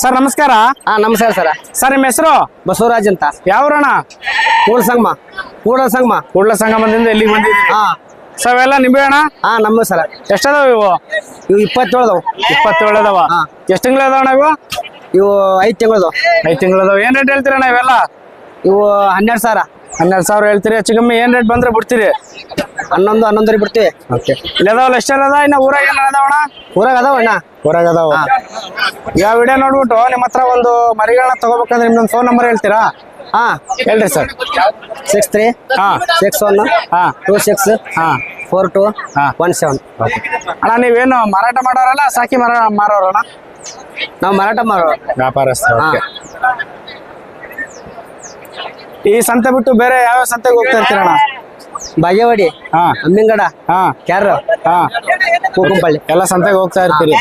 Sir ನಮಸ್ಕಾರ. ಹಾ ನಮಸ್ಕಾರ ಸರ್. ಸರ್ ನಿಮ್ಮ ಹೆಸರು? ಬಸವರಾಜ್ ಅಂತ. ಯಾವ್ರಣ ಕೂಡಲ ಸಂಗಮ. ಕೂಡಲ ಸಂಗಮ. ಕೂಡ್ಲ ಸಂಗಮದಿಂದ ಎಲ್ಲಿಗೆ ಬಂದಿದ್ದೀನಿ ಹಾ. ಸರ್ ಅವೆಲ್ಲ ನಿಂಬೆ ಅಣ್ಣ? ಹಾ ನಮ್ಮ ಸರ. ಎಷ್ಟದಾವ ಇವು? ಇವು ಇಪ್ಪತ್ತೇಳು ಅದಾವು ಇಪ್ಪತ್ತೇಳು ಅದಾವ ಹಾ. ಎಷ್ಟು ತಿಂಗಳು ಅದಾವಣ ಇವು? ಇವು ಐದು ತಿಂಗಳದು ಐದು ತಿಂಗಳು ಅದಾವ ಏನ್ ರೇಟ್ ಹೇಳ್ತೀರಣ್ಣ ಇವೆಲ್ಲ? ಇವು ಹನ್ನೆರಡು ಸಾವಿರ. ಹನ್ನೆರಡು ಸಾವಿರ ಹೇಳ್ತೀರಿ? ಹೆಚ್ಚು ಕಮ್ಮಿ ಏನ್ ರೇಟ್ ಬಂದ್ರೆ ಬಿಡ್ತೀರಿ? ಹನ್ನೊಂದು ಹನ್ನೊಂದರಿ ಬಿಡ್ತೀವಿ. ಓಕೆ. ಇಲ್ಲಿ ಅದಾವಲ್ಲ ಎಷ್ಟೆಲ್ಲ ಅದ ಇನ್ನ ಊರಾಗ ಏನ್ ಅದಾವಣ ಊರಾಗ ಅದಾವ ಅಣ್ಣ. ಊರಾಗ ಅದಾವ. ಯಾವ ವಿಡಿಯೋ ನೋಡ್ಬಿಟ್ಟು ನಿಮ್ಮ ಹತ್ರ ಒಂದು ಮರಿಗಳನ್ನ ತಗೋಬೇಕಂದ್ರೆ ನಿಮ್ದೊಂದು ಫೋನ್ ನಂಬರ್ ಹೇಳ್ತೀರಾ? ಹಾ. ಹೇಳ್ರಿ ಸರ್. ಸಿಕ್ಸ್ ತ್ರೀ ಹಾ. ಸಿಕ್ಸ್ ಒನ್ ಹಾ. ಟೂ ಸಿಕ್ಸ್ ಹಾ. ಫೋರ್ ಟು ಹಾ. ಒನ್ ಸೆವೆನ್ ಅಣ್ಣ ನೀವೇನು ಮಾರಾಟ ಮಾಡೋರಲ್ಲ ಸಾಕಿ ಮಾರ ಮಾರೋರಣ್ಣ? ನಾವು ಮಾರಾಟ ಮಾಡೋ ವ್ಯಾಪಾರಸ್ಥ. ಈ ಸಂತೆ ಬಿಟ್ಟು ಬೇರೆ ಯಾವ ಸಂತೆಗೆ ಹೋಗ್ತಾ ಇರ್ತೀರಣ್ಣ ಬಾಗೇವಾಡಿ ಹಾ. ಅಮ್ಮಿಂಗಡ ಹಾ. ಕ್ಯಾರ ಹಾ. ಕೂಕಂಪಳ್ಳಿ ಎಲ್ಲ ಸಂತೆಗೆ ಹೋಗ್ತಾ ಇರ್ತೀರಿ.